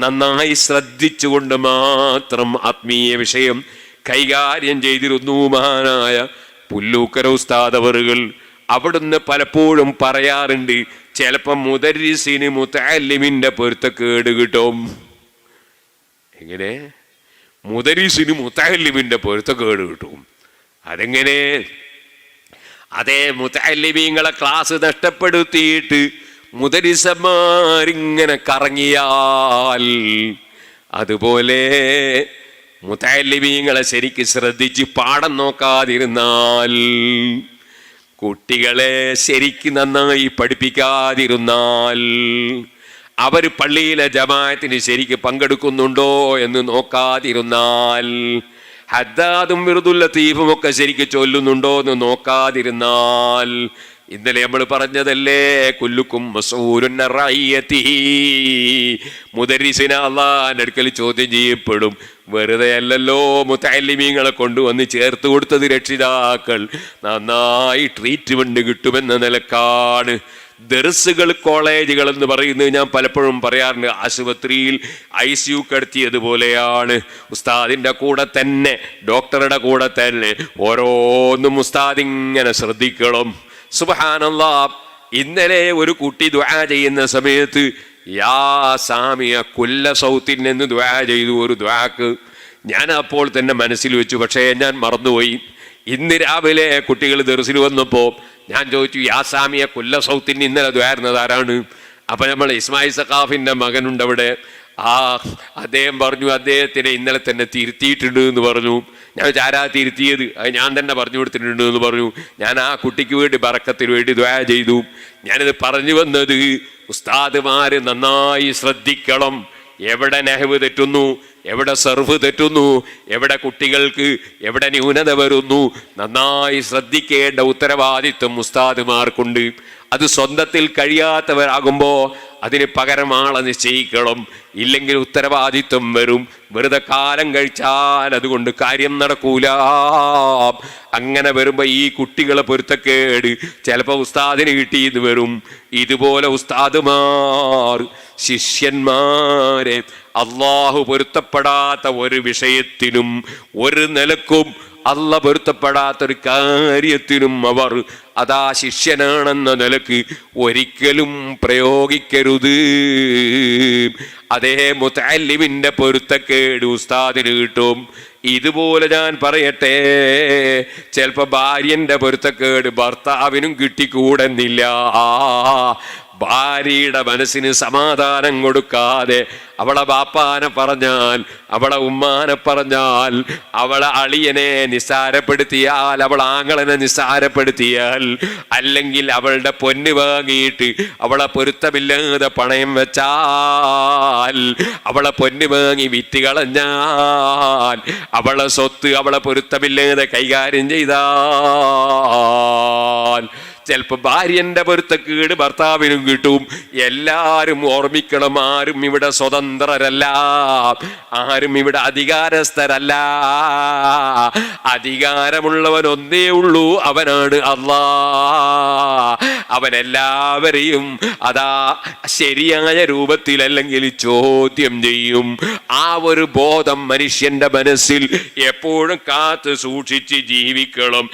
നന്നായി ശ്രദ്ധിച്ചുകൊണ്ട് മാത്രം ആത്മീയ വിഷയം കൈകാര്യം ചെയ്തിരുന്നു മഹാനായ പുല്ലൂക്കര ഉസ്താദവറുകൾ അവിടുന്ന് പലപ്പോഴും പറയാറുണ്ട് ചിലപ്പം മുദരിസിന് പൊരുത്ത പൊരുത്തക്കേട് കിട്ടും. എങ്ങനെ? മുദരിസിന് പൊരുത്ത പൊരുത്തക്കേട് കിട്ടും. അതെങ്ങനെ? അതേ മുത്തല്ലിമീങ്ങളെ ക്ലാസ് നഷ്ടപ്പെടുത്തിയിട്ട് മുദരിസന്മാരിങ്ങനെ കറങ്ങിയാൽ അതുപോലെ മുതാലിമീങ്ങളെ ശരിക്ക് ശ്രദ്ധിച്ച് പാഠം നോക്കാതിരുന്നാൽ കുട്ടികളെ ശരിക്ക് നന്നായി പഠിപ്പിക്കാതിരുന്നാൽ അവർ പള്ളിയിലെ ജമായത്തിന് ശരിക്ക് പങ്കെടുക്കുന്നുണ്ടോ എന്ന് നോക്കാതിരുന്നാൽ ഹദ്ദാദും മൃദുല്ല തീപുമൊക്കെ ഒക്കെ ശരിക്ക് ചൊല്ലുന്നുണ്ടോ എന്ന് നോക്കാതിരുന്നാൽ ഇന്നലെ നമ്മൾ പറഞ്ഞതല്ലേ കുല്ലുക്കും അടുക്കൽ ചോദ്യം ചെയ്യപ്പെടും. വെറുതെ അല്ലല്ലോ മുത്തലിമീങ്ങളെ കൊണ്ടുവന്ന് ചേർത്ത് കൊടുത്തത് രക്ഷിതാക്കൾ. നന്നായി ട്രീറ്റ്മെന്റ് കിട്ടുമെന്ന നിലക്കാണ്. ദർസുകൾ കോളേജുകൾ എന്ന് പറയുന്നത് ഞാൻ പലപ്പോഴും പറയാറുണ്ട്. ആശുപത്രിയിൽ ഐ സി യു കടത്തിയതുപോലെയാണ് ഉസ്താദിന്റെ കൂടെ തന്നെ ഡോക്ടറുടെ കൂടെ തന്നെ ഓരോന്നും ഉസ്താദ് ഇങ്ങനെ ശ്രദ്ധിക്കണം. സുബഹാനല്ലാ. ഇന്നലെ ഒരു കുട്ടി ദ്വാ ചെയ്യുന്ന സമയത്ത് യാ സാമിയ കുല്ല സൗത്തിൻ എന്ന് ദ്വാ ചെയ്തു ഒരു ദ്വാക്ക് ഞാൻ അപ്പോൾ തന്നെ മനസ്സിൽ വെച്ചു പക്ഷേ ഞാൻ മറന്നുപോയി. ഇന്ന് രാവിലെ കുട്ടികൾ ദർസിൽ വന്നപ്പോൾ ഞാൻ ചോദിച്ചു യാ സാമിയ കുല്ല സൗത്തിൻ ഇന്നലെ ദ്വാരുന്നത് ആരാണ്? അപ്പൊ നമ്മൾ ഇസ്മായിൽ സഖാഫിന്റെ മകനുണ്ട് അവിടെ. ആ അദ്ദേഹം പറഞ്ഞു അദ്ദേഹത്തിനെ ഇന്നലെ തന്നെ തിരുത്തിയിട്ടുണ്ട് എന്ന് പറഞ്ഞു. ഞാൻ ആരാ തിരുത്തിയത്? അത് ഞാൻ തന്നെ പറഞ്ഞു കൊടുത്തിട്ടുണ്ട് എന്ന് പറഞ്ഞു. ഞാൻ ആ കുട്ടിക്ക് വേണ്ടി ബറക്കത്തിന് വേണ്ടി ദ്വാ ചെയ്തു. ഞാനിത് പറഞ്ഞു വന്നത് ഉസ്താദുമാര് നന്നായി ശ്രദ്ധിക്കണം. എവിടെ നെഹവ് തെറ്റുന്നു? എവിടെ സർവ് തെറ്റുന്നു? എവിടെ കുട്ടികൾക്ക് എവിടെ ന്യൂനത വരുന്നു? നന്നായി ശ്രദ്ധിക്കേണ്ട ഉത്തരവാദിത്വം ഉസ്താദുമാർക്കുണ്ട്. അത് സ്വന്തത്തിൽ കഴിയാത്തവരാകുമ്പോ അതിന് പകരം ആളെ നിശ്ചയിക്കണം ഇല്ലെങ്കിൽ ഉത്തരവാദിത്വം വരും. വെറുതെ കാലം കഴിച്ചാൽ അതുകൊണ്ട് കാര്യം നടക്കൂല. അങ്ങനെ വരുമ്പോ ഈ കുട്ടികളെ പൊരുത്തക്കേട് ചിലപ്പോ ഉസ്താദിന് കിട്ടിയെന്ന് വരും ഇതുപോലെ ഉസ്താദുമാർ ശിഷ്യന്മാരെ. അള്ളാഹു പൊരുത്തപ്പെടാത്ത ഒരു വിഷയത്തിനും ഒരു നിലക്കും അല്ല പൊരുത്തപ്പെടാത്തൊരു കാര്യത്തിനും അവർ അതാ ശിഷ്യനാണെന്ന നിലയ്ക്ക് ഒരിക്കലും പ്രയോഗിക്കരുത്. അതേ മുത്തല്ലിമിന്റെ പൊരുത്തക്കേട് ഉസ്താദിന് കിട്ടും. ഇതുപോലെ ഞാൻ പറയട്ടെ ചിലപ്പോ ഭാര്യന്റെ പൊരുത്തക്കേട് ഭർത്താവിനും കിട്ടിക്കൂടുന്നില്ല. ഭാര്യയുടെ മനസ്സിന് സമാധാനം കൊടുക്കാതെ അവളെ ബാപ്പാനെ പറഞ്ഞാൽ അവളെ ഉമ്മാനെ പറഞ്ഞാൽ അവളെ അളിയനെ നിസ്സാരപ്പെടുത്തിയാൽ അവൾ ആങ്ങളനെ നിസ്സാരപ്പെടുത്തിയാൽ അല്ലെങ്കിൽ അവളുടെ പൊന്ന് വാങ്ങിയിട്ട് അവളെ പൊരുത്തമില്ലാതെ പണയം വെച്ചാൽ അവളെ പൊന്ന് വാങ്ങി വിറ്റ് കളഞ്ഞാൽ അവളെ സ്വത്ത് അവളെ പൊരുത്തമില്ലാതെ കൈകാര്യം ചെയ്താൽ ചിലപ്പോ ഭാര്യന്റെ പൊരുത്തക്കേട് ഭർത്താവിനും കിട്ടും. എല്ലാരും ഓർമ്മിക്കണം ആരും ഇവിടെ സ്വതന്ത്രരല്ല. ആരും ഇവിടെ അധികാരസ്ഥരല്ല. അധികാരമുള്ളവൻ ഒന്നേ ഉള്ളൂ അവനാണ് അള്ളാ അവൻ എല്ലാവരെയും അതാ ശരിയായ രൂപത്തിൽ അല്ലെങ്കിൽ ചോദ്യം ചെയ്യും. ആ ഒരു ബോധം മനുഷ്യന്റെ മനസ്സിൽ എപ്പോഴും കാത്തു സൂക്ഷിച്ച് ജീവിക്കണം.